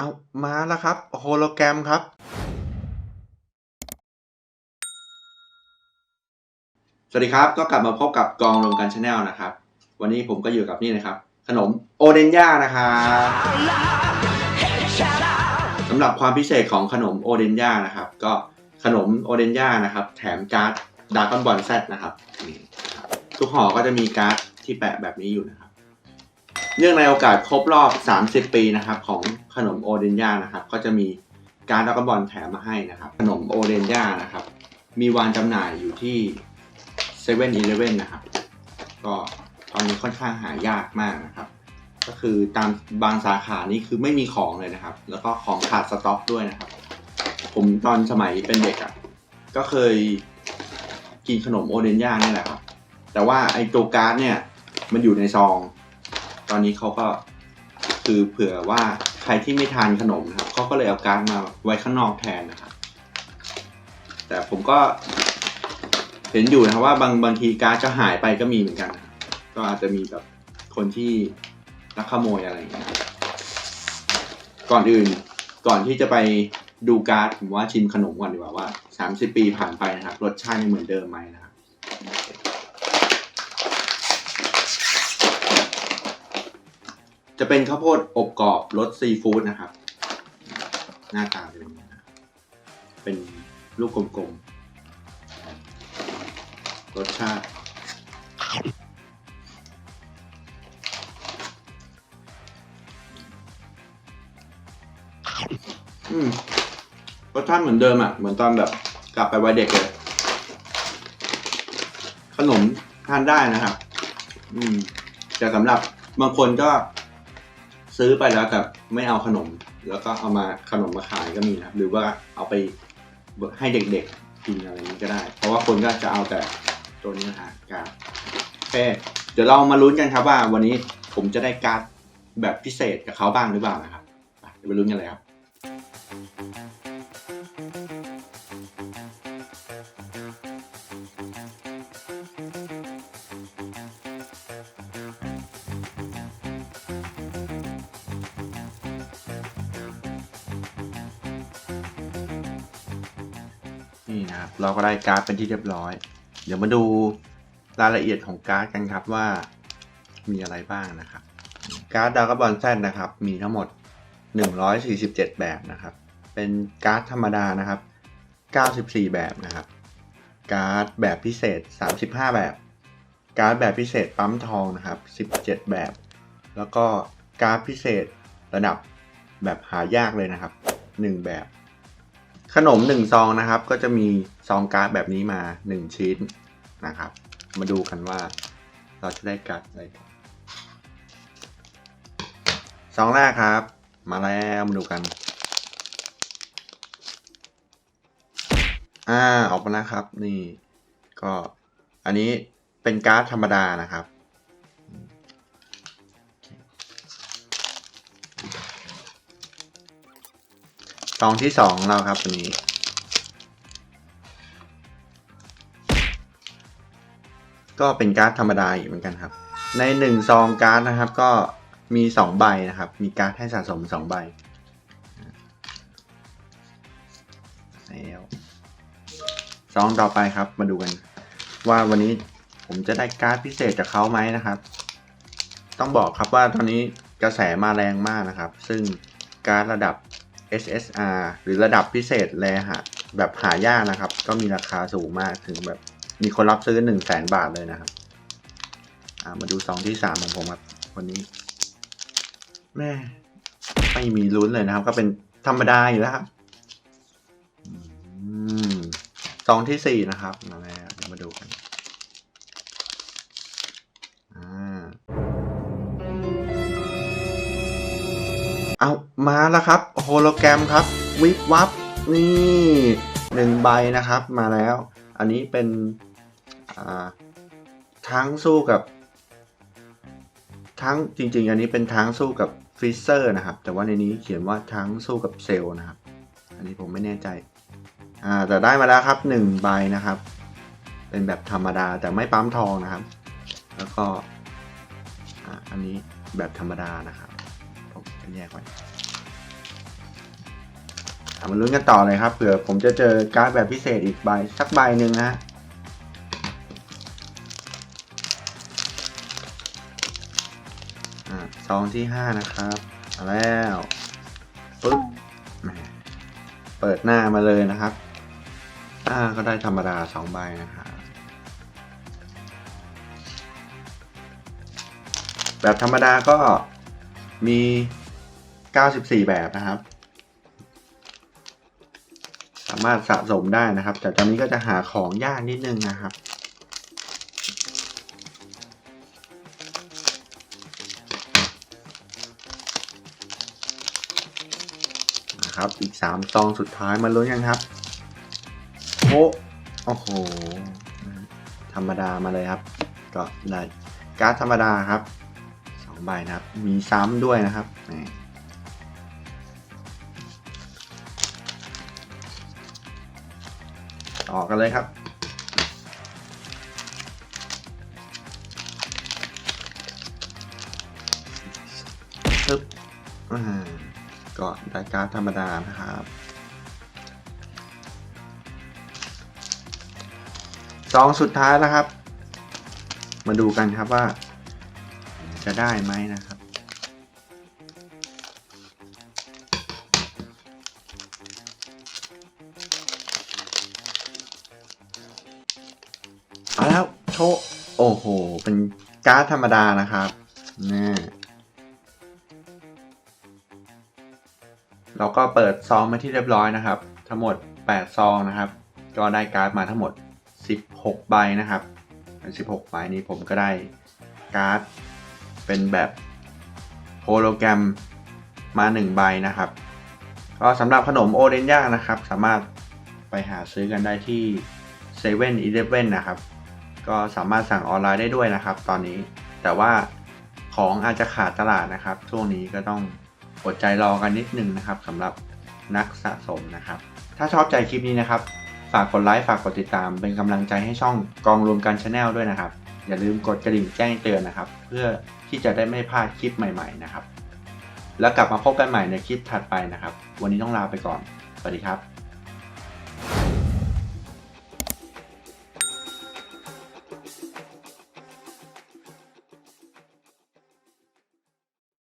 เอามาแล้วครับ โฮโลแกรมครับ สวัสดีครับ ก็กลับมาพบกับกองรวมกันชาแนลนะครับ วันนี้ผมก็อยู่กับนี่นะครับ ขนมโอเดนย่านะครับสำหรับความพิเศษของขนมโอเดนย่านะครับ ก็ขนมโอเดนย่านะครับ แถมการ์ดดาร์กอนบอลแซดนะครับนี่นะครับ ทุกห่อก็จะมีการ์ดที่แปะแบบนี้อยู่นะครับ เนื่องในโอกาสครบรอบ 30 ปีนะครับของขนมโอเดนย่านะครับก็จะมีการดราก้อนบอลแถมมาให้นะครับขนมโอเดนย่านะครับมีวางจำหน่ายอยู่ที่7 e เ e ่ e อนะครับก็ตอนนี้ค่อนข้างหายากมากนะครับ ก็คือตามบางสาขานี่คือไม่มีของเลยนะครับ แล้วก็ของขาดสต็อกด้วยนะครับ ผมตอนสมัยเป็นเด็กอะ่ะก็เคยกินขนมโอเดนย่านี่แหละครับแต่ว่าไอ้ตัวการ์ดเนี่ยมันอยู่ในซอง ตอนนี้เขาก็คือเผื่อว่าใครที่ไม่ทานขนมนะครับเขาก็เลยเอาการ์ดมาไว้ข้างนอกแทนนะครับแต่ผมก็เห็นอยู่นะครับว่าบางบางทีการ์ดจะหายไปก็มีเหมือนกัน ก็อาจจะมีแบบคนที่ลักขโมยอะไรอย่างเงี้ยก่อนอื่นก่อนที่จะไปดูการ์ดผมว่าชิมขนมก่อนดีกว่าว่า 30 ปีผ่านไปนะครับรสชาติยังเหมือนเดิมไหมนะครับ จะเป็นข้าวโพดอบกรอบรสซีฟู้ดนะครับ หน้าตาเป็นอย่างนี้นะครับเป็นลูกกลมๆ รสชาติ อืมรสชาติเหมือนเดิมอะ เหมือนตอนแบบกลับไปวัยเด็กเลย ขนมทานได้นะครับ อืมแต่สำหรับบางคนก็ ซื้อไปแล้วแต่ไม่เอาขนม แล้วก็เอามาขนมมาขายก็มีนะครับหรือว่าเอาไปให้เด็กๆกินอะไรนี้ก็ได้ เพราะว่าคนก็จะเอาแต่ตัวนี้นะฮะการ์ดเเดี๋ยวเรามาลุ้นกันครับว่าวันนี้ผมจะได้การ์ดแบบพิเศษกับเขาบ้างหรือเปล่านะครับเดี๋ยวไปลุ้นกันเลยครับ นี่นะครับเราก็ได้การ์ดเป็นที่เรียบร้อย เดี๋ยวมาดูรายละเอียดของการ์ดกันครับว่ามีอะไรบ้างนะครับ การ์ดดากบอลแซดนะครับ มีทั้งหมด 147 แบบนะครับ เป็นการ์ดธรรมดานะครับ 94 แบบนะครับ การ์ดแบบพิเศษ 35 แบบ การ์ดแบบพิเศษปั๊มทองนะครับ 17 แบบ แล้วก็การ์ดพิเศษระดับแบบหายากเลยนะครับ 1 แบบ ขนมหนึ่งซองนะครับ ก็จะมีซองการ์ดแบบนี้มาหนึ่งชิ้นนะครับ มาดูกันว่าเราจะได้การ์ดอะไรกันซองแรกครับ มาแล้วมาดูกัน อ่าออกมาแล้วครับ นี่ ก็อันนี้เป็นการ์ดธรรมดานะครับ ซองที่สองเราครับตัวนี้ ก็เป็นการ์ดธรรมดาอีกเหมือนกันครับ ในหนึ่งซองการ์ดนะครับ ก็มีสองใบนะครับ มีการ์ดให้สะสมสองใบแล้วซองต่อไปครับ มาดูกัน ว่าวันนี้ผมจะได้การ์ดพิเศษจากเขาไหมนะครับ ต้องบอกครับว่าตอนนี้กระแสมาแรงมากนะครับ ซึ่งการ์ดระดับ SSR หรือระดับพิเศษแลหาแบบหายากนะครับ ก็มีราคาสูงมากถึงแบบมีคนรับซื้อ 1 0 0 0 0แสนบาทเลยนะครับมาดูซองที่ 3 ของผมครับวันนี้แม่ไม่มีลุ้นเลยนะครับ ก็เป็นธรรมดาอยู่แล้วครับซองที่ 4 นะครับมาแล้วเดี๋ยวมาดูกันเอามาแล้วครับ โฮโลแกรมครับ วิบวับ นี่หนึ่งใบนะครับมาแล้ว อันนี้เป็นทั้งสู้กับทั้งจริง ๆ อันนี้เป็นทั้งสู้กับฟรีเซอร์นะครับ แต่ว่าในนี้เขียนว่าทั้งสู้กับเซลล์นะครับ อันนี้ผมไม่แน่ใจอ่าแต่ได้มาแล้วครับหนึ่งใบนะครับ เป็นแบบธรรมดาแต่ไม่ปั๊มทองนะครับ แล้วก็อันนี้แบบธรรมดานะครับผมแยกไว้ มาลุ้นกันต่อเลยครับ เผื่อผมจะเจอการ์ดแบบพิเศษอีกใบสักใบหนึ่งนะอะซองที่ห้านะครับมาแล้วปึ๊บแหมเปิดหน้ามาเลยนะครับอ่าก็ได้ธรรมดาสองใบนะครับแบบธรรมดาก็มี 94 แบบนะครับ สามารถสะสมได้นะครับ แต่ตอนนี้ก็จะหาของยากนิดนึงนะครับ นะครับ อีกสามซองสุดท้ายมาลุ้นกันครับ โอ้โอ้โห ธรรมดามาเลยครับ ก็ได้การ์ดธรรมดาครับสองใบนะครับ มีซ้ำด้วยนะครับ ต่อกันเลยครับ ปึ๊บอ่าก็ได้การธรรมดานะครับ ซองสุดท้ายแล้วครับ มาดูกันครับว่าจะได้ไหมนะครับ เอาแล้วโชว์โอ้โห เป็นการ์ดธรรมดานะครับนี่เราก็เปิดซองมาที่เรียบร้อยนะครับ ทั้งหมด 8 ซองนะครับ ก็ได้การ์ดมาทั้งหมด 16 ใบนะครับ16 ใบนี้ผมก็ได้การ์ดเป็นแบบโฮโลแกรมมา 1 ใบนะครับ ก็สำหรับขนมโอเดนย่างนะครับ สามารถไปหาซื้อกันได้ที่7 e เ e ่ e อนะครับ ก็สามารถสั่งออนไลน์ได้ด้วยนะครับ ตอนนี้แต่ว่าของอาจจะขาดตลาดนะครับ ช่วงนี้ก็ต้องอดใจรอกันนิดนึงนะครับสำหรับนักสะสมนะครับ ถ้าชอบใจคลิปนี้นะครับ ฝากกดไลค์ฝากกดติดตาม เป็นกำลังใจให้ช่องกองรวมกันชาแนลด้วยนะครับ อย่าลืมกดกระดิ่งแจ้งเตือนนะครับ เพื่อที่จะได้ไม่พลาดคลิปใหม่ ๆนะครับ แล้วกลับมาพบกันใหม่ในคลิปถัดไปนะครับ วันนี้ต้องลาไปก่อนสวัสดีครับ